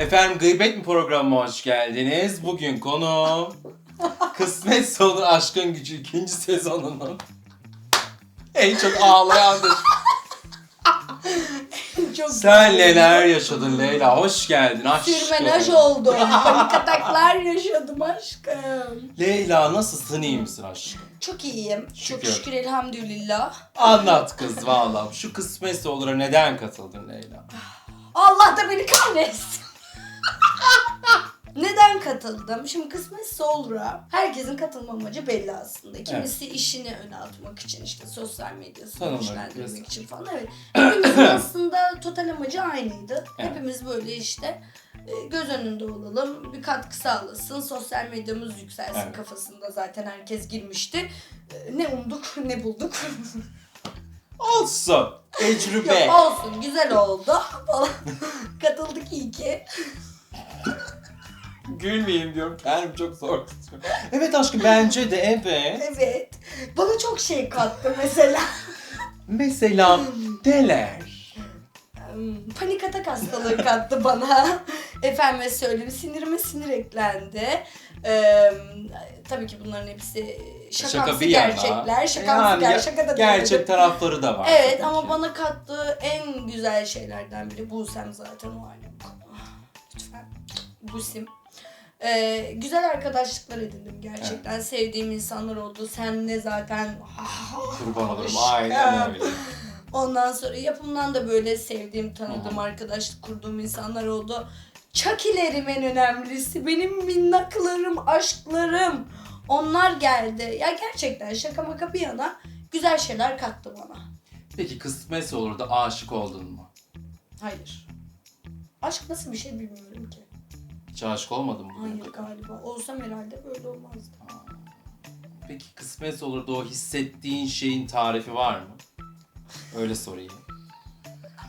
Efendim Gıybet mi programıma hoş geldiniz. Bugün konu Kısmetse olur aşkın gücü ikinci sezonunun en çok ağlayandır. Çok Sen neler yaşadın Leyla? Hoş geldin aşkım. Sürmenaj oldum. Panik ataklar yaşadım aşkım. Leyla nasılsın iyi misin aşkım? Çok iyiyim. Şükür. Çok şükür elhamdülillah. Anlat kız valla. Şu kısmetse olur'a neden katıldın Leyla? Allah da beni kahretsin. Neden katıldım? Şimdi kısmetse olur'a herkesin katılma amacı belli aslında. Kimisi işini öne atmak için işte sosyal medyasını Tanınmak, güçlendirmek için falan evet. Hepimizin aslında total amacı aynıydı. Evet. Hepimiz böyle işte e, göz önünde olalım, bir katkı sağlasın, sosyal medyamız yükselsin Evet. kafasında zaten herkes girmişti. E, Ne umduk ne bulduk. Olsun. Tecrübe. Yok olsun güzel oldu falan. Katıldık iyi ki. Gülmeyeyim diyorum. Kendimi çok zor tutuyorum. Evet aşkım bence de evet. Evet. Bana çok şey kattı mesela. Mesela deler. Hmm, Panik atak hastalığı kattı bana. Efendime söyleyeyim sinirime sinir eklendi. Ee, tabii ki bunların hepsi şakamsı bir yana. gerçekler. Şakamsı Yani ger- şaka da Gerçek değildir. tarafları da var. Evet tabii ama ki. bana kattığı en güzel şeylerden biri Busem zaten o konu. Lütfen. Busim. Ee, güzel arkadaşlıklar edindim gerçekten. Sevdiğim insanlar oldu. Sen de zaten Kurban olurum. Aynen öyle. Ondan sonra yapımdan da böyle sevdiğim, tanıdığım, arkadaşlık kurduğum insanlar oldu. Çakilerim en önemlisi. Benim minnaklarım, aşklarım. Onlar geldi. Ya gerçekten şaka maka bir yana güzel şeyler kattı bana. Peki kısmetse olur da aşık oldun mu? Hayır. Aşk nasıl bir şey bilmiyorum ki. Hiç aşık olmadın mı? bugüne Hayır kadar? galiba. Olsam herhalde böyle olmazdı. Peki kısmetse olur da o hissettiğin şeyin tarifi var mı? Öyle sorayım.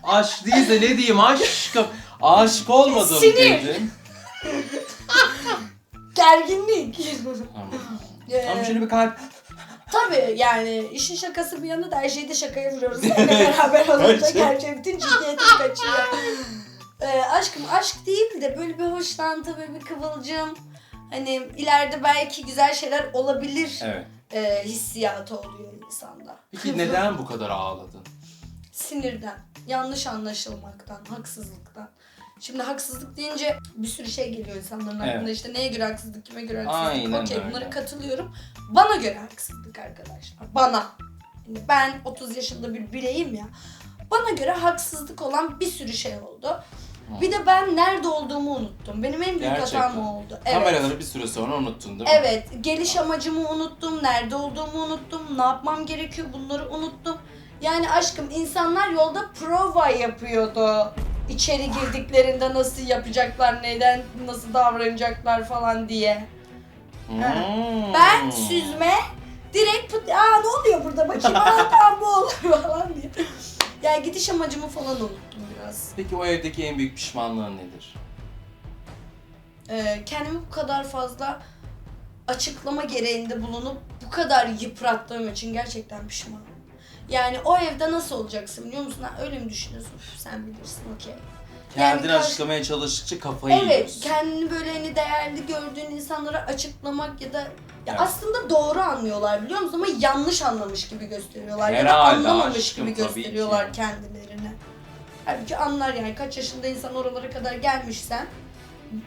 Aşk değilse ne diyeyim aşkım? Aşık olmadım Sinir. dedim. Gerginlik. Tamam. Ee, Ama şöyle bir kalp. Tabii yani işin şakası bir yana da her şeyde şakaya vuruyoruz. Seninle beraber olunca Her gerçek bütün ciddiyetim kaçıyor. Ee, aşkım aşk değil de böyle bir hoşlantı, böyle bir kıvılcım. Hani ileride belki güzel şeyler olabilir Evet. e, hissiyatı oluyor insanda. Peki neden bu kadar ağladın? Sinirden, yanlış anlaşılmaktan, haksızlıktan. Şimdi haksızlık deyince bir sürü şey geliyor insanların Evet. aklına. İşte neye göre haksızlık, kime göre haksızlık. Aynen Okey öyle. bunlara katılıyorum. Bana göre haksızlık arkadaşlar. Bana. Yani ben 30 yaşında bir bireyim ya. Bana göre haksızlık olan bir sürü şey oldu. Bir de ben nerede olduğumu unuttum. Benim en büyük Gerçekten. hatam o oldu. Evet. Kameraları bir süre sonra unuttun değil mi? Evet, geliş amacımı unuttum, nerede olduğumu unuttum, ne yapmam gerekiyor bunları unuttum. Yani aşkım insanlar yolda prova yapıyordu. İçeri girdiklerinde nasıl yapacaklar, neden nasıl davranacaklar falan diye. Hmm. Ben süzme direkt pıt, aa ne oluyor burada bakayım, aa tamam bu olur falan diye. Yani gidiş amacımı falan unuttum biraz. Peki o evdeki en büyük pişmanlığın nedir? Ee, kendimi bu kadar fazla açıklama gereğinde bulunup bu kadar yıprattığım için gerçekten pişmanım. Yani o evde nasıl olacaksın biliyor musun? Ha, öyle mi düşünüyorsun? Üf, sen bilirsin okey. Kendini karşı- açıklamaya çalıştıkça kafayı Evet, yiyorsun. kendini böyle hani değerli gördüğün insanlara açıklamak ya da ya Evet. aslında doğru anlıyorlar biliyor musun ama yanlış anlamış gibi gösteriyorlar ya da Herhalde anlamamış aşkım, gibi tabii gösteriyorlar kendilerini. Halbuki anlar yani kaç yaşında insan oralara kadar gelmişsen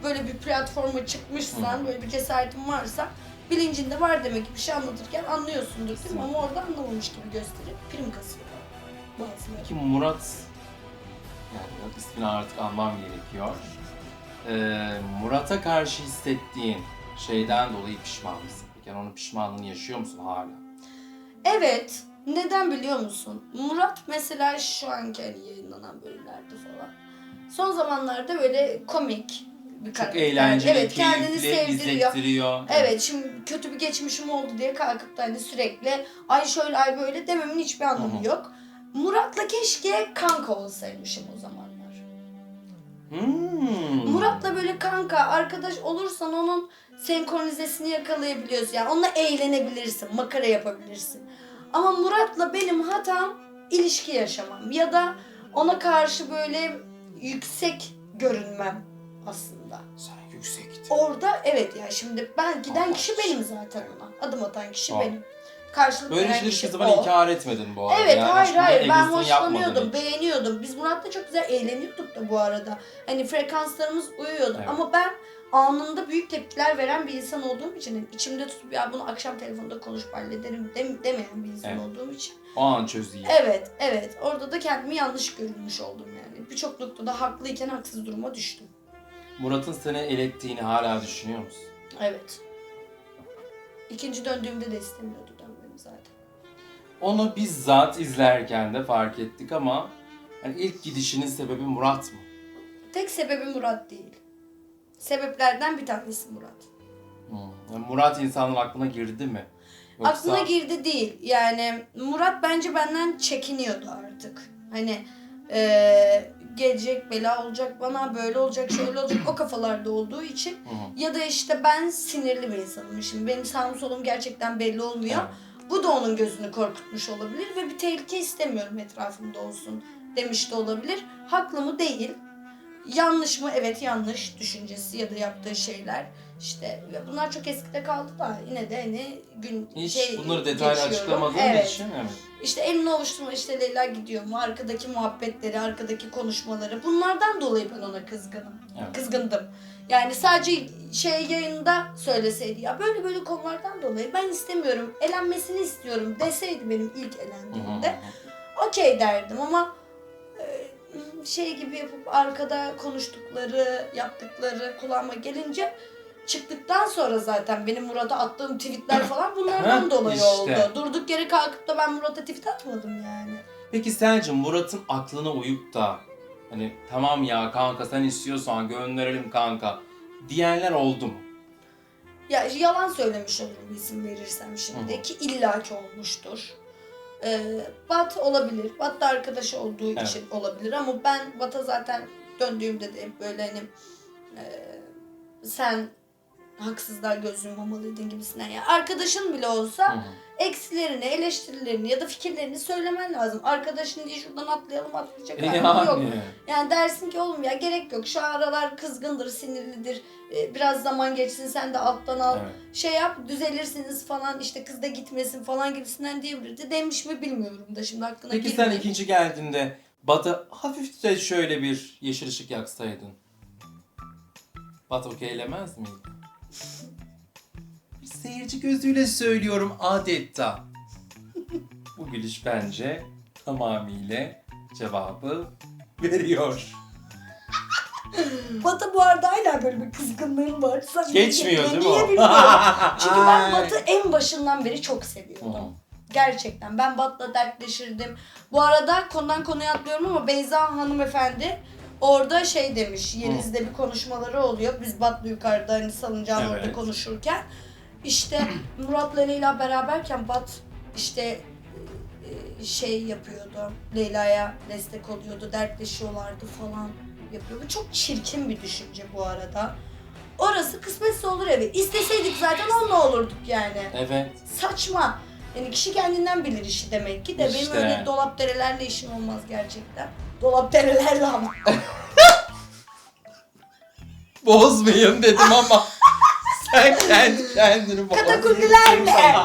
böyle bir platforma çıkmışsan böyle bir cesaretin varsa bilincinde var demek ki bir şey anlatırken anlıyorsundur değil mi? Ama orada anlamamış gibi gösterip prim kasıyorlar bazıları. Peki Murat, yani ismini artık almam gerekiyor. Ee, Murat'a karşı hissettiğin şeyden dolayı pişman mısın? Peki yani onun pişmanlığını yaşıyor musun hala? Evet. Neden biliyor musun? Murat mesela şu anki hani yayınlanan bölümlerde falan. Son zamanlarda böyle komik bir Çok karakter. eğlenceli, evet, kendini keyifli, sevdiriyor. Evet şimdi kötü bir geçmişim oldu diye kalkıp da hani sürekli ay şöyle ay böyle dememin hiçbir anlamı hı. yok. Murat'la keşke kanka olsaymışım o zamanlar. Hmm. Murat'la böyle kanka arkadaş olursan onun senkronizesini yakalayabiliyorsun. Yani onunla eğlenebilirsin, makara yapabilirsin. Ama Murat'la benim hatam ilişki yaşamam ya da ona karşı böyle yüksek görünmem aslında. Sen yüksektin. Orada evet ya şimdi ben giden Allah kişi benim zaten ona. Adım atan kişi Aa. benim. Karşılık Böyle veren kişi hiçbir zaman o. inkar etmedin bu arada. Evet yani hayır hayır ben hoşlanıyordum, beğeniyordum. Biz Murat'la çok güzel eğleniyorduk da bu arada. Hani frekanslarımız uyuyordu Evet. ama ben anında büyük tepkiler veren bir insan olduğum için hani içimde tutup ya bunu akşam telefonda konuşup hallederim dem- demeyen bir insan Evet. olduğum için. O an çözeyim. Evet evet orada da kendimi yanlış görülmüş oldum yani. Birçok noktada haklıyken haksız duruma düştüm. Murat'ın seni elettiğini hala düşünüyor musun? Evet. İkinci döndüğümde de istemiyordu dönmemi zaten. Onu bizzat izlerken de fark ettik ama hani ilk gidişinin sebebi Murat mı? Tek sebebi Murat değil. Sebeplerden bir tanesi Murat. Hmm. Yani Murat insanların aklına girdi mi? Yoksa... Aklına girdi değil. Yani Murat bence benden çekiniyordu artık. Hani eee, gelecek bela olacak bana böyle olacak şöyle olacak o kafalarda olduğu için. Hı hı. Ya da işte ben sinirli bir insanım. Şimdi benim sağım solum gerçekten belli olmuyor. Evet. Bu da onun gözünü korkutmuş olabilir ve bir tehlike istemiyorum etrafımda olsun demiş de olabilir. Haklı mı? Değil. Yanlış mı? Evet yanlış düşüncesi ya da yaptığı şeyler. İşte bunlar çok eskide kaldı da yine de hani gün Hiç şey bunları detaylı geçiyorum. açıklamadığın evet. için evet. İşte elini ovuşturma işte Leyla gidiyor mu? Arkadaki muhabbetleri, arkadaki konuşmaları. Bunlardan dolayı ben ona kızgınım. Evet. Kızgındım. Yani sadece şey yayında söyleseydi ya böyle böyle konulardan dolayı ben istemiyorum. Elenmesini istiyorum deseydi benim ilk elendiğimde okey derdim ama şey gibi yapıp arkada konuştukları, yaptıkları kulağıma gelince çıktıktan sonra zaten benim Murat'a attığım tweetler falan bunlardan Heh, dolayı işte. oldu. Durduk yere kalkıp da ben Murat'a tweet atmadım yani. Peki sence Murat'ın aklına uyup da hani tamam ya kanka sen istiyorsan gönderelim kanka diyenler oldu mu? Ya yalan söylemiş olurum isim verirsem şimdi ki illaki olmuştur. Ee, Bat olabilir. Bat da arkadaşı olduğu Evet. için olabilir ama ben Bat'a zaten döndüğümde de hep böyle hani e, sen haksızlar göz yummamalıydın gibisinden. Ya arkadaşın bile olsa hı. eksilerini, eleştirilerini ya da fikirlerini söylemen lazım. Arkadaşın diye şuradan atlayalım atlayacak hali Yani. yok. Yani dersin ki oğlum ya gerek yok. Şu aralar kızgındır, sinirlidir. Ee, Biraz zaman geçsin sen de alttan al. Evet. Şey yap düzelirsiniz falan işte kız da gitmesin falan gibisinden diyebilirdi. Demiş mi bilmiyorum da şimdi aklına Peki sen girmedi. ikinci geldiğinde Bat'a hafifçe şöyle bir yeşil ışık yaksaydın. Bat okeylemez miydi? Bir seyirci gözüyle söylüyorum adeta. Bu gülüş bence tamamıyla cevabı veriyor. Batı bu arada hala böyle bir kızgınlığım var. Sen Geçmiyor değil mi niye o? bilmiyorum. Çünkü ben Batı en başından beri çok seviyordum. Hı. Gerçekten. Ben Bat'la dertleşirdim. Bu arada konudan konuya atlıyorum ama Beyza hanımefendi orada şey demiş. Yeliz'de bir konuşmaları oluyor. Biz Bat'la yukarıda hani salıncağın orada Evet. konuşurken. işte Murat'la Leyla beraberken Bat işte e, şey yapıyordu. Leyla'ya destek oluyordu. Dertleşiyorlardı falan yapıyordu. Çok çirkin bir düşünce bu arada. Orası kısmetse olur evet. İsteseydik zaten onunla olurduk yani Evet. saçma. Yani kişi kendinden bilir işi demek ki de benim İşte. öyle dolap derelerle işim olmaz gerçekten. Dolap derelerle ama. Bozmayın dedim ama sen kendi kendini bozdun. Katakullilerle.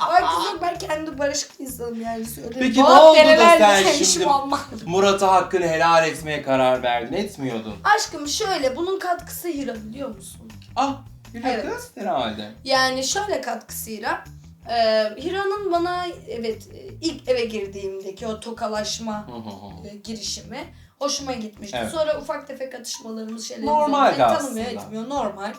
Ay kızım ben kendi barışık insanım yani söylüyorum. Peki ne Dolap oldu da derelerle sen şimdi- olmaz. Murat'a hakkını helal etmeye karar verdin. Etmiyordun. Aşkım şöyle bunun katkısı Hira biliyor musun? Ah biliyor Evet. kız herhalde. Yani şöyle katkısıyla e, Hira'nın bana evet e, ilk eve girdiğimdeki o tokalaşma e, girişimi hoşuma gitmişti. Evet. Sonra ufak tefek atışmalarımız şeylerimiz Normaldi oldu. Tanımıyor etmiyor normal.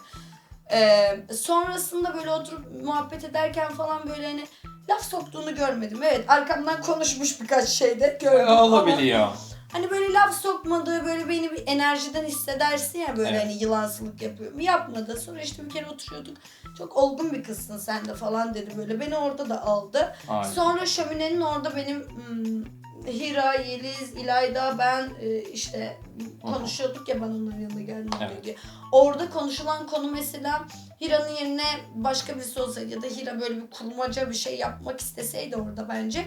Ee, sonrasında böyle oturup muhabbet ederken falan böyle hani laf soktuğunu görmedim. Evet arkamdan konuşmuş birkaç şeyde gördüm ama Olabiliyor. Hani böyle laf sokmadığı böyle beni bir enerjiden hissedersin ya böyle Evet. hani yılansılık yapıyor. Yapmadı. Sonra işte bir kere oturuyorduk. Çok olgun bir kızsın sen de falan dedi böyle. Beni orada da aldı. Aynen. Sonra şöminenin orada benim hmm, Hira, Yeliz, İlayda, ben e, işte konuşuyorduk ya ben onların yanına geldim Evet. diye. Orada konuşulan konu mesela Hira'nın yerine başka birisi olsaydı ya da Hira böyle bir kurmaca bir şey yapmak isteseydi orada bence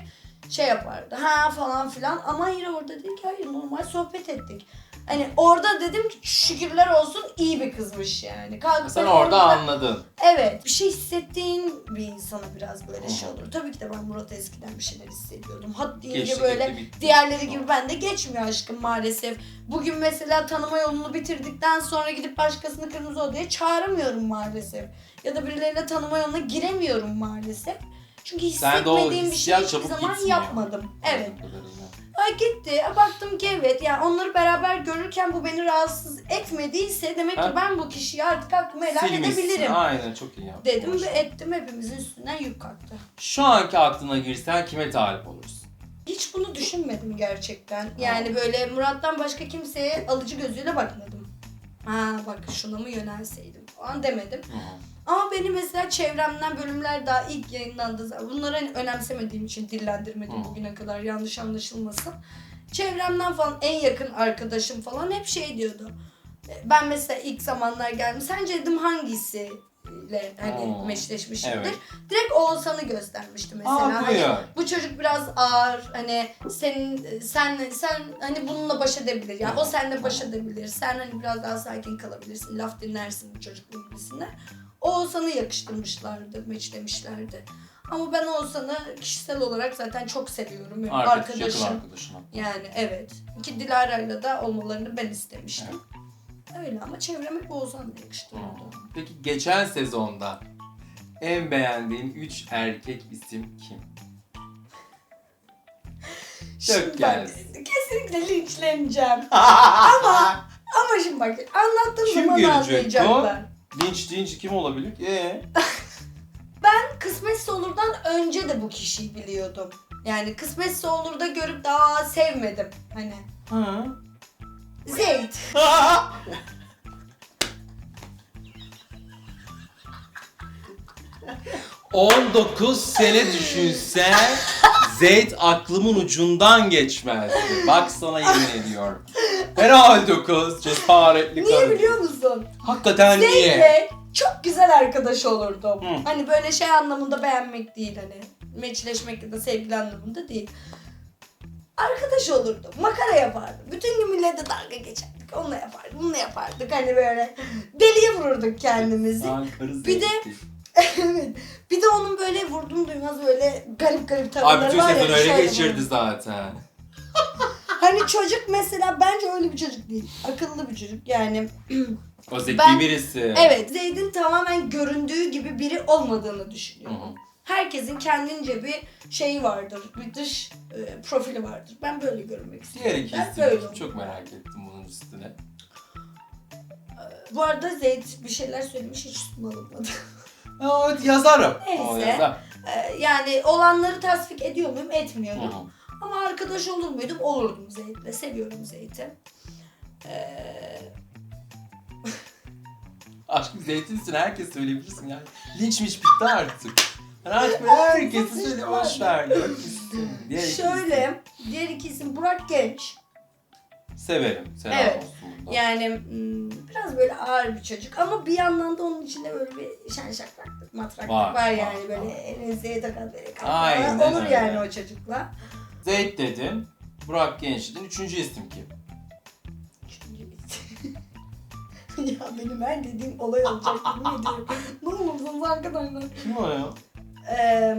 şey yapardı. Ha falan filan ama Hira orada dedi ki hayır normal sohbet ettik. Hani orada dedim ki şükürler olsun iyi bir kızmış yani. Kalkıp Sen böyle orada anladın. Evet. Bir şey hissettiğin bir insana biraz böyle şey olur. Tabii ki de ben Murat'a eskiden bir şeyler hissediyordum. Hat deyince Geçti, böyle gitti, bitti. diğerleri gibi bende geçmiyor aşkım maalesef. Bugün mesela tanıma yolunu bitirdikten sonra gidip başkasını kırmızı odaya çağıramıyorum maalesef. Ya da birileriyle tanıma yoluna giremiyorum maalesef. Çünkü Sen de o hissetmediğim bir şey hissiyat hiçbir çabuk zaman gitmiyor. yapmadım. Evet. Ha gitti. Baktım ki evet. Yani onları beraber görürken bu beni rahatsız etmediyse demek ki Ha? ben bu kişiyi artık aklıma helal Silmişsin. edebilirim. Aynen çok iyi yaptın. Dedim ve ettim hepimizin üstünden yük kalktı. Şu anki aklına girsen kime talip olursun? Hiç bunu düşünmedim gerçekten. Yani böyle Murat'tan başka kimseye alıcı gözüyle bakmadım. Ha bak şuna mı yönelseydim falan demedim. Ama benim mesela çevremden bölümler daha ilk yayınlandığı zaman bunları hani önemsemediğim için dillendirmedim bugüne kadar yanlış anlaşılmasın. Çevremden falan en yakın arkadaşım falan hep şey diyordu. Ben mesela ilk zamanlar geldim. Sence dedim hangisiyle hani Hı. meşleşmişimdir. Evet. Direkt Oğuzhan'ı göstermişti mesela. Aa, Hani bu çocuk biraz ağır hani senin sen sen hani bununla baş edebilir yani o seninle baş edebilir sen hani biraz daha sakin kalabilirsin laf dinlersin bu çocukla gibisinden Oğuzhan'ı yakıştırmışlardı meçlemişlerdi ama ben Oğuzhan'ı kişisel olarak zaten çok seviyorum. Benim Arkadaş, yakın arkadaşım. arkadaşım. yani evet. Ki Dilara'yla da olmalarını ben istemiştim. Öyle ama çevreme hep Oğuzhan'la yakıştırıyordu. Peki geçen sezonda en beğendiğin 3 erkek isim kim? Çok gelsin. kesinlikle linçleneceğim. Ama ama şimdi bak anlattığım Kim zaman görecek anlayacaklar. Linç deyince kim olabilir? Ee? Kısmetse Olur'dan önce de bu kişiyi biliyordum. Yani Kısmetse Olur'da görüp daha sevmedim. Hani Hı. Zeyt. 19 sene düşünsen Zeyt aklımın ucundan geçmezdi. Bak sana yemin ediyorum. Herhalde kız cesaretli Niye kadın. biliyor musun? Hakikaten niye? Zeyt'le çok güzel arkadaş olurdum. Hı. Hani böyle şey anlamında beğenmek değil hani. Meçleşmek ya da sevgili anlamında değil. Arkadaş olurdum. Makara yapardım. Bütün gün milletle dalga geçerdik. Onunla yapardık, bununla yapardık. Hani böyle deliye vururduk kendimizi. Bir de- evet. Bir de onun böyle vurdum duymaz böyle garip garip Abi tavırları bütün var ya. sezon öyle şöyle geçirdi zaten. Hani çocuk mesela bence öyle bir çocuk değil. Akıllı bir çocuk yani. O zeki Ben- birisi. Evet Zeyd'in tamamen göründüğü gibi biri olmadığını Hı düşünüyorum. hı. Herkesin kendince bir şeyi vardır. Bir dış e, profili vardır. Ben böyle görünmek istiyorum. Diğer Ben böyle kim? çok merak ettim bunun üstüne. Bu arada Zeyd bir şeyler söylemiş hiç üstüme alınmadı. Aa, yazarım. Neyse. O yazar. E, yani olanları tasvip ediyor muyum? Hı Etmiyordum. hı. Ama arkadaş olur muydum? Olurdum Zeyd'le. Seviyorum Zeyd'i. Ee, Aşkım zeytin üstüne herkes söyleyebilirsin yani. Linçmiş bitti artık. Yani artık herkesi söyle boş ver. Dört isim. Diğer iki şöyle, diğer iki isim Burak Genç. Severim. Selam Evet. olsun. Yani hmm, biraz böyle ağır bir çocuk ama bir yandan da onun içinde böyle bir şen şakraklık, matraklık Var, var, var, yani var. böyle enseye takan böyle Aynen olur öyle. yani o çocukla. Zeyt dedim. Burak Genç dedin. Üçüncü isim kim? Üçüncü isim. ya benim her dediğim olay olacak yemin ediyorum. Ne olursunuz arkadaşlar. Kim o ya? Eee,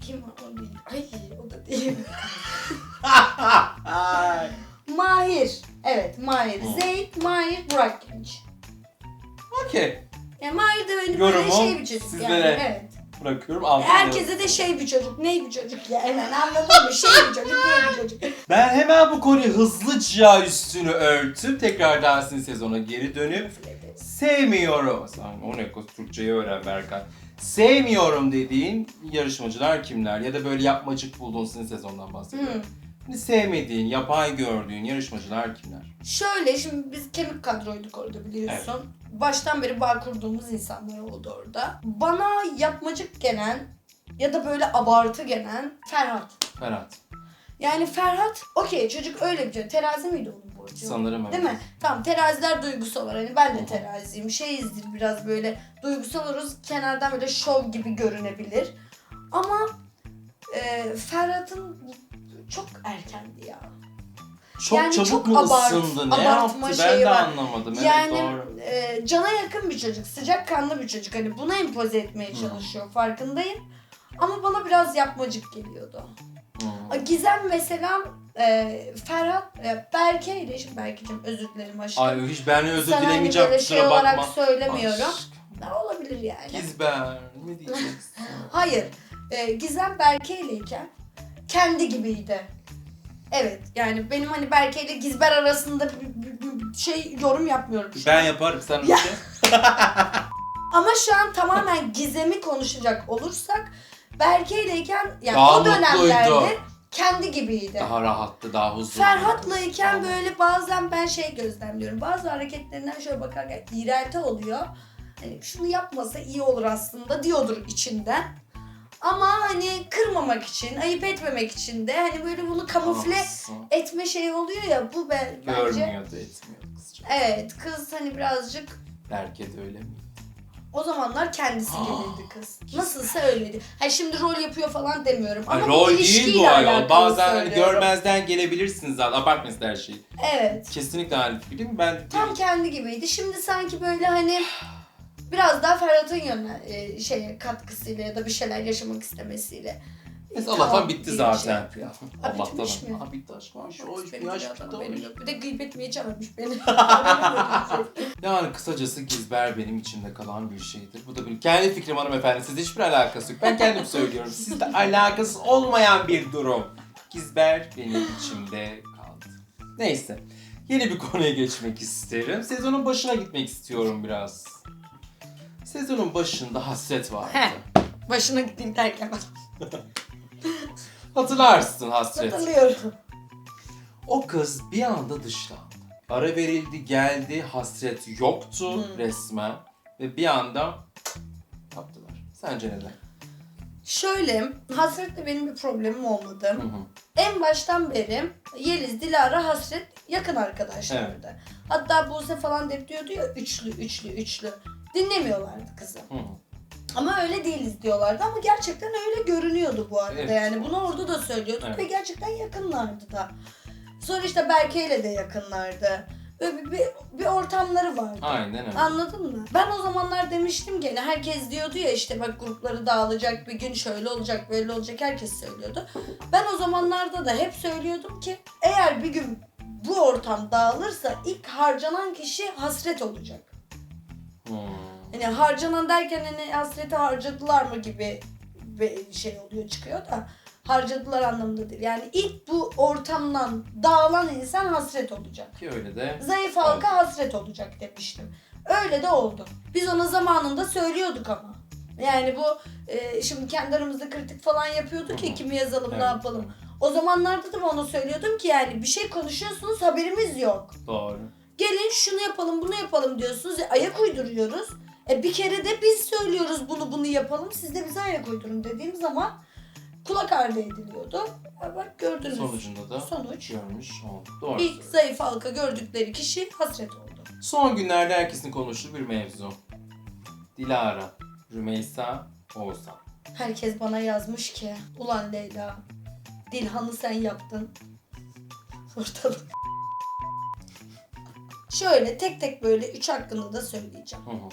kim o değil. Ay o da değil. Ay. Mahir. Evet Mahir. Hı. Zeyd, Mahir, Burak Genç. Okey. Yani Mahir de böyle, böyle Yorumu şey bir çocuk sizlere. yani. Evet. Bırakıyorum. Altın Herkese de şey bir çocuk, ney bir çocuk yani yani anladın mı? Şey bir çocuk, ney bir çocuk. Ben hemen bu konuyu hızlıca üstünü örtüp tekrar Dersin sezona geri dönüp sevmiyorum. Sen o ne kız Türkçeyi öğren Berkan. Sevmiyorum dediğin yarışmacılar kimler? Ya da böyle yapmacık bulduğun sizin sezondan bahsediyorum. Hmm. Hani sevmediğin, yapay gördüğün yarışmacılar kimler? Şöyle şimdi biz kemik kadroyduk orada biliyorsun. Baştan beri bağ kurduğumuz insanlar oldu orada. Bana yapmacık gelen ya da böyle abartı gelen Ferhat. Ferhat. Yani Ferhat okey çocuk öyle bir çocuk. Terazi miydi onun burcu? Sanırım öyle. Değil mi? Tamam teraziler duygusal olur. Hani ben de teraziyim. Şeyizdir biraz böyle duygusal oluruz. Kenardan böyle şov gibi görünebilir. Ama e, Ferhat'ın çok erkendi ya. Çok Yani çabuk çok mu abart- ısındı? Ne abartma yaptı? Ben de var. anlamadım. Evet, yani doğru. e, cana yakın bir çocuk, sıcakkanlı bir çocuk. Hani buna empoze etmeye çalışıyor farkındayım. Ama bana biraz yapmacık geliyordu. Hmm. Gizem mesela e, Ferhat, e, Berke ile şimdi Berke'cim özür dilerim aşkım. Ay hiç ben özür Sana hani dilemeyeceğim böyle kusura şey bakma. olarak söylemiyorum. Aşk, Ne olabilir yani? Gizber ne diyeceksin? Hayır. E, Gizem Berke ileyken kendi gibiydi. Evet yani benim hani Berke ile Gizber arasında bir, bir- bir şey yorum yapmıyorum. şu an. ben yaparım sen Ya. bir şey. Ama şu an tamamen Gizem'i konuşacak olursak Berke ileyken yani Daha o dönemlerde mutluydu. kendi gibiydi. Daha rahattı, daha huzurlu. Ferhat'layken böyle bazen ben şey gözlemliyorum. Bazı hareketlerinden şöyle bakarken iğrelti oluyor. Hani şunu yapmasa iyi olur aslında diyordur içinden. Ama hani kırmamak için, ayıp etmemek için de hani böyle bunu kamufle Haklısın. etme şeyi oluyor ya bu ben, bence. Görmüyordu, etmiyordu kızcağız. Evet kız hani birazcık Berke de öyle mi? o zamanlar kendisi gibiydi kız. Nasılsa öyleydi. Ha şimdi rol yapıyor falan demiyorum ama Ay, rol değil ilişkiyle bu ayol. alakalı Bazen hani söylüyorum. görmezden gelebilirsiniz zaten. Abartmayın her şeyi. Evet. Kesinlikle aynı fikrim. Ben Tam kendi gibiydi. Şimdi sanki böyle hani biraz daha Ferhat'ın yönü e, şeye katkısıyla ya da bir şeyler yaşamak istemesiyle. Neyse Tamam Allah'tan bitti zaten. şey Allah'tan. Ha bitti Çok Hoş bir benim yaş bir bitti. yok. Bir de gıybet mi çağırmış beni. Yani kısacası Gizber benim içimde kalan bir şeydir. Bu da benim kendi fikrim hanımefendi. Sizle hiçbir alakası yok. Ben kendim söylüyorum. Sizle alakası olmayan bir durum. Gizber benim içimde kaldı. Neyse. Yeni bir konuya geçmek isterim. Sezonun başına gitmek istiyorum biraz. Sezonun başında hasret vardı. He. Başına gittiğim derken Hatırlarsın hasret. hatırlıyorum. O kız bir anda dışlandı. Ara verildi, geldi, hasret yoktu Hı. resmen. Ve bir anda yaptılar. Sence neden? Şöyle, hasretle benim bir problemim olmadı. Hı hı. En baştan beri Yeliz, Dilara, Hasret yakın arkadaşlardı. Hatta Buse falan hep diyordu ya üçlü, üçlü, üçlü. Dinlemiyorlardı kızı. Hı. Ama öyle değiliz diyorlardı ama gerçekten öyle görünüyordu bu arada. Evet. Yani bunu orada da söylüyorduk Evet. ve gerçekten yakınlardı da. Sonra işte Berke ile de yakınlardı. Böyle bir, bir, bir ortamları vardı. Aynen öyle. Anladın mı? Ben o zamanlar demiştim ki hani herkes diyordu ya işte bak grupları dağılacak bir gün şöyle olacak böyle olacak herkes söylüyordu. Ben o zamanlarda da hep söylüyordum ki eğer bir gün bu ortam dağılırsa ilk harcanan kişi hasret olacak. Hani harcanan derken hani hasreti harcadılar mı gibi bir şey oluyor çıkıyor da harcadılar anlamında değil. Yani ilk bu ortamdan dağılan insan hasret olacak. Ki öyle de. Zayıf halka hasret olacak demiştim. Öyle de oldu. Biz ona zamanında söylüyorduk ama. Yani bu e, şimdi kendi aramızda kritik falan yapıyorduk hı. kimi yazalım Evet. ne yapalım. O zamanlarda da ona söylüyordum ki yani bir şey konuşuyorsunuz haberimiz yok. Doğru. Gelin şunu yapalım bunu yapalım diyorsunuz. E, ayak uyduruyoruz. E bir kere de biz söylüyoruz bunu bunu yapalım. Siz de bize ayak uydurun dediğim zaman kulak ardı ediliyordu. E, bak gördünüz. Sonucunda da Sonuç. görmüş olduk. Doğru. İlk zayıf halka gördükleri kişi hasret oldu. Son günlerde herkesin konuştuğu bir mevzu. Dilara, Rümeysa, Oğuzhan. Herkes bana yazmış ki ulan Leyla Dilhan'ı sen yaptın. Ortalık. Şöyle tek tek böyle üç hakkında da söyleyeceğim. Hı hı.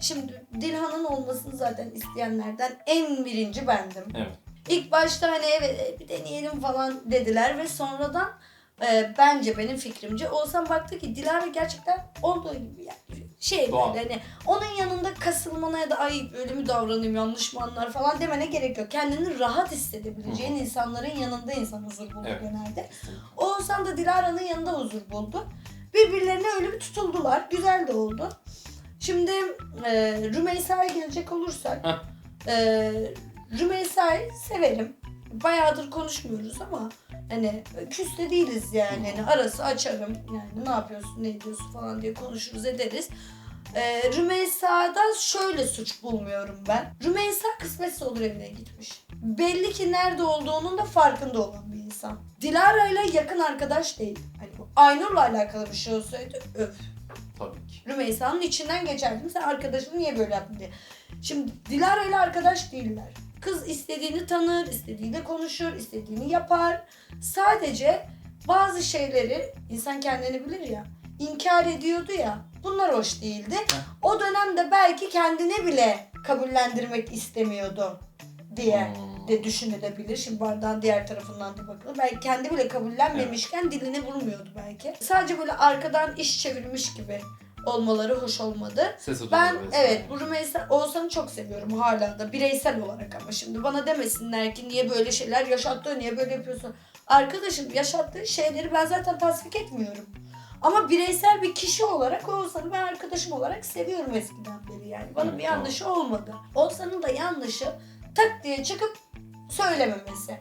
Şimdi Dilhan'ın olmasını zaten isteyenlerden en birinci bendim. Evet. İlk başta hani evet bir deneyelim falan dediler ve sonradan e, bence benim fikrimce Oğuzhan baktı ki Dilara gerçekten olduğu gibi yani şey Doğal. böyle hani onun yanında kasılmana ya da ay öyle mi davranayım yanlış mı anlar falan demene gerek yok. Kendini rahat hissedebileceğin insanların yanında insan huzur bulur Evet. genelde. Oğuzhan da Dilara'nın yanında huzur buldu. Birbirlerine öyle bir tutuldular. Güzel de oldu. Şimdi e, Rümeysa'ya gelecek olursak Heh. e, Rümeysa'yı severim. Bayağıdır konuşmuyoruz ama hani küs de değiliz yani. Hani arası açarım yani ne yapıyorsun ne ediyorsun falan diye konuşuruz ederiz. E, Rümeysa'da şöyle suç bulmuyorum ben. Rümeysa kısmetse olur evine gitmiş. Belli ki nerede olduğunun da farkında olan bir insan. Dilara ile yakın arkadaş değil. Hani Aynur'la alakalı bir şey olsaydı öf. Rümeysa'nın içinden geçerdim. Sen arkadaşını niye böyle yaptın diye. Şimdi Dilara ile arkadaş değiller. Kız istediğini tanır, istediğiyle konuşur, istediğini yapar. Sadece bazı şeyleri insan kendini bilir ya inkar ediyordu ya bunlar hoş değildi. O dönemde belki kendini bile kabullendirmek istemiyordu diye Hmm. de düşünülebilir. Şimdi bardağın diğer tarafından da bakılır. Belki kendi bile kabullenmemişken dilini vurmuyordu belki. Sadece böyle arkadan iş çevirmiş gibi olmaları hoş olmadı. Ses Ben evet bu Rümeysa Oğuzhan'ı çok seviyorum hala da bireysel olarak ama şimdi bana demesinler ki niye böyle şeyler yaşattı niye böyle yapıyorsun. Arkadaşım yaşattığı şeyleri ben zaten tasvip etmiyorum. Ama bireysel bir kişi olarak Oğuzhan'ı ben arkadaşım olarak seviyorum eskiden beri yani. Bana Evet, bir yanlışı olmadı. Oğuzhan'ın da yanlışı tak diye çıkıp söylememesi.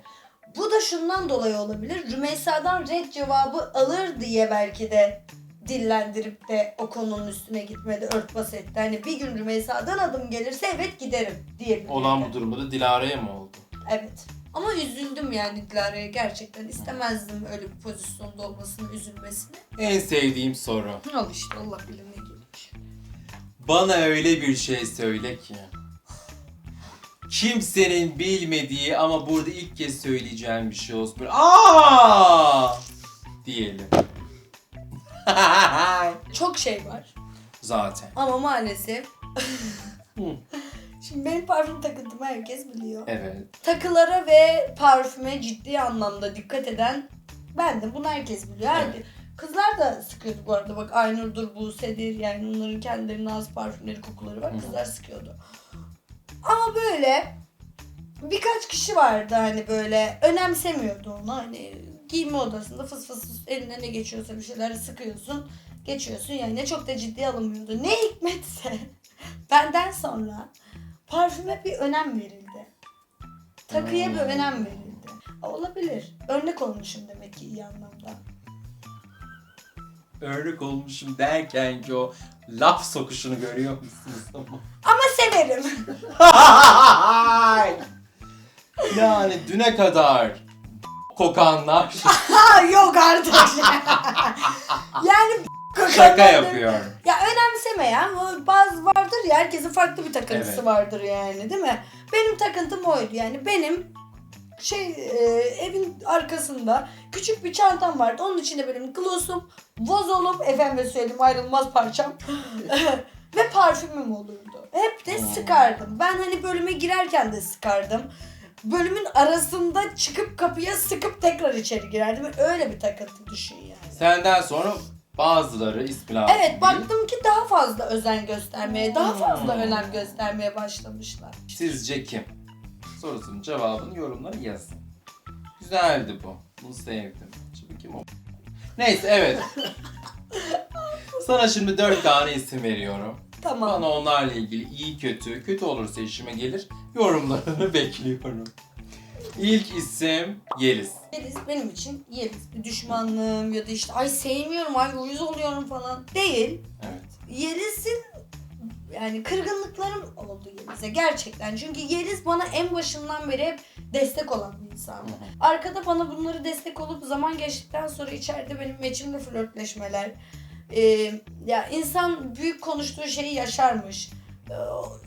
Bu da şundan dolayı olabilir. Rümeysa'dan red cevabı alır diye belki de dillendirip de o konunun üstüne gitmedi, örtbas etti. Hani bir gün Rümeysa'dan adım gelirse evet giderim diyebilirdi. Olan bu durumda da Dilara'ya mı oldu? Evet. Ama üzüldüm yani Dilara'ya gerçekten. istemezdim öyle bir pozisyonda olmasını, üzülmesini. En sevdiğim soru. Al işte Allah bilir ne gelmiş. Bana öyle bir şey söyle ki. Kimsenin bilmediği ama burada ilk kez söyleyeceğim bir şey olsun. Böyle aa diyelim. Çok şey var Zaten. ama maalesef. Şimdi benim parfüm takıntımı herkes biliyor. Evet. Takılara ve parfüme ciddi anlamda dikkat eden ben de bunu herkes biliyor. Evet. Kızlar da sıkıyordu bu arada bak Aynur'dur, Buse'dir yani onların kendilerine az parfümleri kokuları var kızlar sıkıyordu. Ama böyle birkaç kişi vardı hani böyle önemsemiyordu onu hani giyinme odasında fıs fıs fıs eline ne geçiyorsa bir şeyler sıkıyorsun geçiyorsun yani ne çok da ciddiye alınmıyordu. Ne hikmetse benden sonra parfüme bir önem verildi. Takıya bir Hmm. önem verildi. Olabilir. Örnek olmuşum demek ki iyi anlamda. Örnek olmuşum derken ki o laf sokuşunu görüyor musunuz ama? Ama severim. yani düne kadar kokanlar ha yok artık. yani şaka yapıyor. Ya önemsemeyen o bazı vardır ya herkesin farklı bir takıntısı Evet. vardır yani değil mi? Benim takıntım oydu yani benim şey e, evin arkasında küçük bir çantam vardı. Onun içinde benim glossum, vazolum, efendim söyleyeyim ayrılmaz parçam ve parfümüm olurdu. Hep de Hmm. sıkardım. Ben hani bölüme girerken de sıkardım. Bölümün arasında çıkıp kapıya sıkıp tekrar içeri girerdim. Öyle bir takıntı düşün yani. Senden sonra bazıları ismi lazım Evet baktım ki daha fazla özen göstermeye, daha fazla Hmm. önem göstermeye başlamışlar. Sizce kim? Sorusunun cevabını yorumlara yazın. Güzeldi bu. Bunu sevdim. Şimdi kim o? Neyse evet. Sana şimdi dört tane isim veriyorum. Tamam. Bana onlarla ilgili iyi kötü, kötü olursa işime gelir yorumlarını bekliyorum. İlk isim Yeliz. Yeliz benim için Yeliz. Bir düşmanlığım ya da işte ay sevmiyorum, ay uyuz oluyorum falan değil. Evet. Yeliz'in yani kırgınlıklarım oldu Yeliz'e gerçekten. Çünkü Yeliz bana en başından beri hep destek olan bir insandı. Arkada bana bunları destek olup zaman geçtikten sonra içeride benim meçimle flörtleşmeler. Ee, ya insan büyük konuştuğu şeyi yaşarmış. Ee,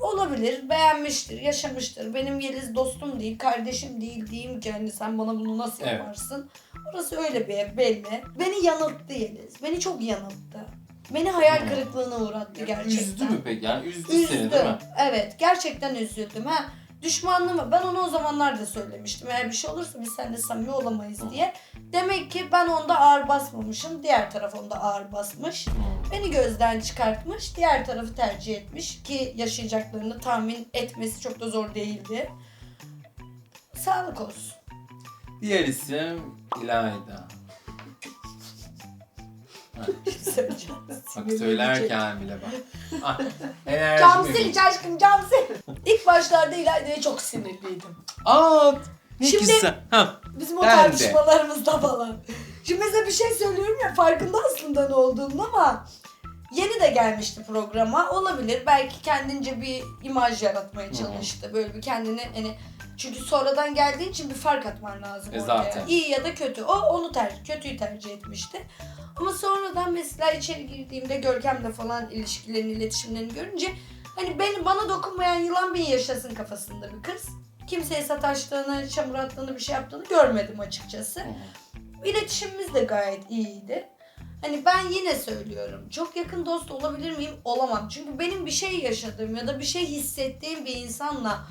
olabilir, beğenmiştir, yaşamıştır. Benim Yeliz dostum değil, kardeşim değil diyeyim ki hani sen bana bunu nasıl Evet. yaparsın? Orası öyle bir ev belli. Beni yanılttı Yeliz. Beni çok yanılttı. Beni hayal Hmm. kırıklığına uğrattı gerçekten. Üzdü mü peki? Yani üzdü, Üzdü. seni değil mi? Evet gerçekten üzüldüm. Ha düşmanlığımı ben onu o zamanlar da söylemiştim. Eğer bir şey olursa biz seninle samimi olamayız diye. Demek ki ben onda ağır basmamışım. Diğer taraf onda ağır basmış. Beni gözden çıkartmış. Diğer tarafı tercih etmiş. Ki yaşayacaklarını tahmin etmesi çok da zor değildi. Sağlık olsun. Diğer isim İlayda. Bak söylerken bile bak. Ah, enerjimi- Cam sil aşkım cam sil. İlk başlarda İlayda'ya çok sinirliydim. Aa, ne Şimdi- güzel. Ha, Bizim o Ben de. tartışmalarımızda falan. Şimdi mesela bir şey söylüyorum ya farkında aslında ne olduğunu ama yeni de gelmişti programa. Olabilir. Belki kendince bir imaj yaratmaya çalıştı. Böyle bir kendini hani çünkü sonradan geldiği için bir fark atman lazım E ortaya. zaten. İyi ya da kötü. O onu ter kötüyü tercih etmişti. Ama sonradan mesela içeri girdiğimde Görkem'le falan ilişkilerini, iletişimlerini görünce hani beni bana dokunmayan yılan bin yaşasın kafasında bir kız. Kimseye sataştığını, çamur attığını, bir şey yaptığını görmedim açıkçası. Hı. İletişimimiz de gayet iyiydi. Hani ben yine söylüyorum. Çok yakın dost olabilir miyim? Olamam. Çünkü benim bir şey yaşadığım ya da bir şey hissettiğim bir insanla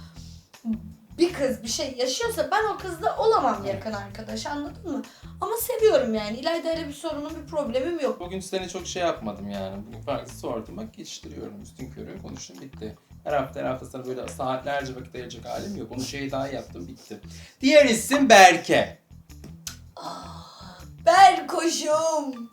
bir kız bir şey yaşıyorsa ben o kızla olamam yakın arkadaş anladın mı? Ama seviyorum yani. İlayda ile bir sorunum bir problemim yok. Bugün seni çok şey yapmadım yani. Bugün farklı sordum bak geçiştiriyorum. Üstün körü konuştum bitti. Her hafta her hafta sana böyle saatlerce vakit ayıracak halim yok. Onu şey daha yaptım bitti. Diğer isim Berke. Berkoşum.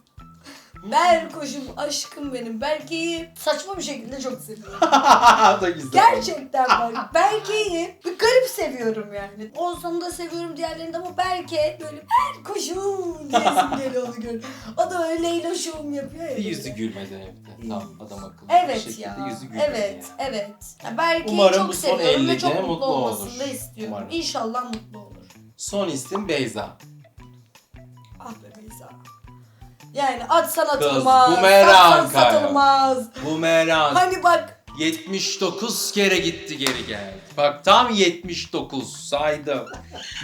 Berkoşum aşkım benim. Berke'yi saçma bir şekilde çok seviyorum. O da güzel. Gerçekten bak Berke'yi bir garip seviyorum yani. Oğuzhan'ı da seviyorum diğerlerini de ama Berke böyle Berkoşum diyesim geliyor onu gör. O da öyle Leyloşum yapıyor ya. Bir yüzü böyle. gülmedi evde. Tam adam akıllı bir Evet şekilde ya. yüzü gülmedi. Evet, yani. evet. Ya Berke'yi Umarım çok bu son seviyorum ve 50'de çok mutlu, mutlu olmasını olur. da istiyorum. Umarım. İnşallah mutlu olur. Son isim Beyza. Yani atsan atılmaz, bumerang satsan kayar. satılmaz. Bumerang. Hani bak 79 kere gitti geri geldi. Bak tam 79 saydım.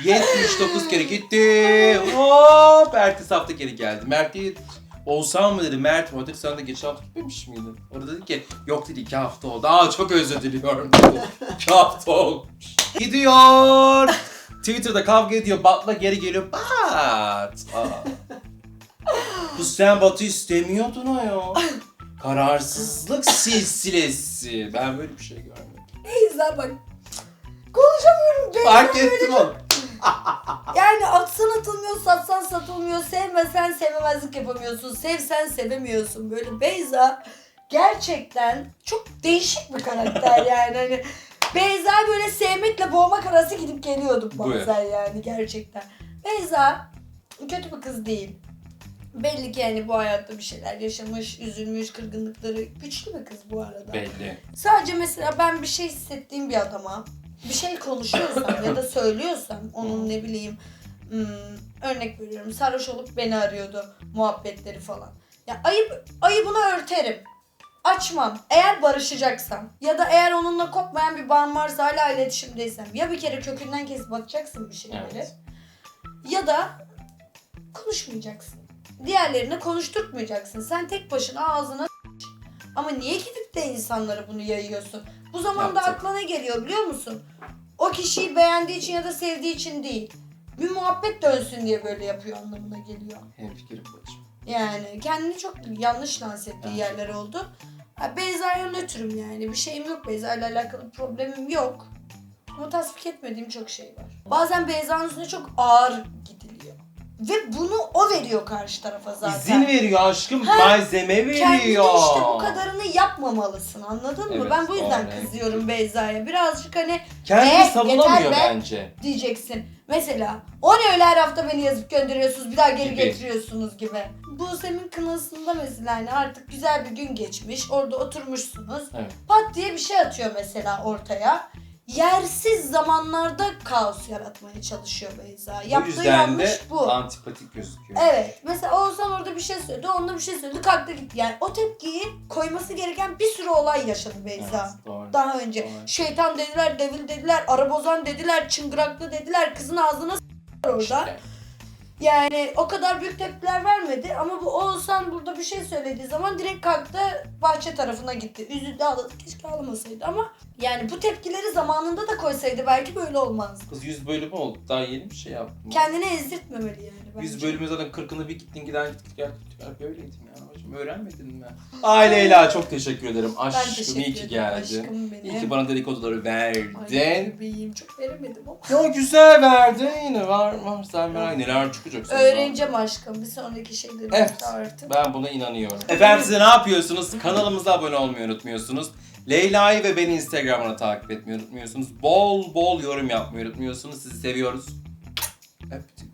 79 kere gitti. Hop ertesi hafta geri geldi. Mert değil. Oğuzhan mı dedi, Mert mi? O dedi sen de geçen hafta gitmemiş miydin? Orada dedi ki yok dedi iki hafta oldu. Aa çok özür diliyorum dedi. iki hafta olmuş. Gidiyor. Twitter'da kavga ediyor. Bat'la geri geliyor. Bat. Aa. Kız sen Bat'ı istemiyordun ayol. Kararsızlık silsilesi. Ben böyle bir şey görmedim. Beyza bak. Konuşamıyorum Beyza. Fark ettim onu. Yani atsan atılmıyor, satsan satılmıyor, sevmesen sevemezlik yapamıyorsun, sevsen sevemiyorsun. Böyle Beyza gerçekten çok değişik bir karakter yani. Hani Beyza böyle sevmekle boğmak arası gidip geliyordum Buyur. bazen yani gerçekten. Beyza kötü bir kız değil. Belli ki yani bu hayatta bir şeyler yaşamış, üzülmüş, kırgınlıkları. Güçlü bir kız bu arada. Belli. Sadece mesela ben bir şey hissettiğim bir adama bir şey konuşuyorsam ya da söylüyorsam onun ne bileyim hmm, örnek veriyorum sarhoş olup beni arıyordu muhabbetleri falan. Ya ayıp ayıbını örterim. Açmam. Eğer barışacaksam ya da eğer onunla kopmayan bir bağım varsa hala iletişimdeysem ya bir kere kökünden kesip atacaksın bir şeyleri Evet. ya da konuşmayacaksın. Diğerlerine konuşturtmayacaksın. Sen tek başına ağzına ama niye gidip de insanlara bunu yayıyorsun? Bu zamanda Yaptık. aklına geliyor biliyor musun? O kişiyi beğendiği için ya da sevdiği için değil. Bir muhabbet dönsün diye böyle yapıyor anlamına geliyor. Hemfikirim bacım. Yani kendini çok yanlış lanse ettiği Evet. yerler oldu. Beyza'ya nötrüm yani. Bir şeyim yok Beyza'yla alakalı problemim yok. Ama tasvip etmediğim çok şey var. Bazen Beyza'nın üstüne çok ağır gidiliyor. Ve bunu o veriyor karşı tarafa zaten. İzin veriyor aşkım. Ha, malzeme veriyor. Kendine işte bu kadarını yapmamalısın anladın mı? Evet, ben bu yüzden doğru. kızıyorum Beyza'ya. Birazcık hani Kendini Evet, savunamıyor yeter be. bence. diyeceksin. Mesela o ne öyle her hafta beni yazıp gönderiyorsunuz bir daha geri Gibi. getiriyorsunuz gibi. Buse'min kınasında mesela hani artık güzel bir gün geçmiş orada oturmuşsunuz. Evet. Pat diye bir şey atıyor mesela ortaya. Yersiz zamanlarda kaos yaratmaya çalışıyor Beyza. Yaptığı yüzden yanlış de bu. antipatik gözüküyor. Evet. Mesela Oğuzhan orada bir şey söyledi. Onunla bir şey söyledi. Kalktı gitti. Yani o tepkiyi koyması gereken bir sürü olay yaşadı Beyza. Evet, doğru. Daha önce. Doğru. Şeytan dediler, devil dediler, arabozan dediler, çıngıraklı dediler. Kızın ağzına s**ler orada. İşte. Yani o kadar büyük tepkiler vermedi ama bu Oğuzhan burada bir şey söylediği zaman direkt kalktı bahçe tarafına gitti. Üzüldü ağladı. Keşke ağlamasaydı ama yani bu tepkileri zamanında da koysaydı belki böyle olmazdı. Kız 100 bölümü oldu. Daha yeni bir şey yaptım. Kendini ezdirtmemeli yani bence. 100 bölümü zaten 40'ını bir gittin giden gittik gel gittik böyleydim ya bacım öğrenmedin mi? Ay Leyla çok teşekkür ederim. Aşkım teşekkür iyi ki ederim geldin. aşkım benim. İyi ki bana dedikoduları Ay verdin. bebeğim çok veremedim ama. Ya güzel verdin yine var var sen merak neler çıkacak sonra. Öğreneceğim aşkım bir sonraki şeyleri Evet. artık. Ben buna inanıyorum. Efendim size ne yapıyorsunuz? Kanalımıza abone olmayı unutmuyorsunuz. Leyla'yı ve beni Instagram'ına takip etmeyi unutmuyorsunuz. Bol bol yorum yapmayı unutmuyorsunuz. Sizi seviyoruz. Öptük.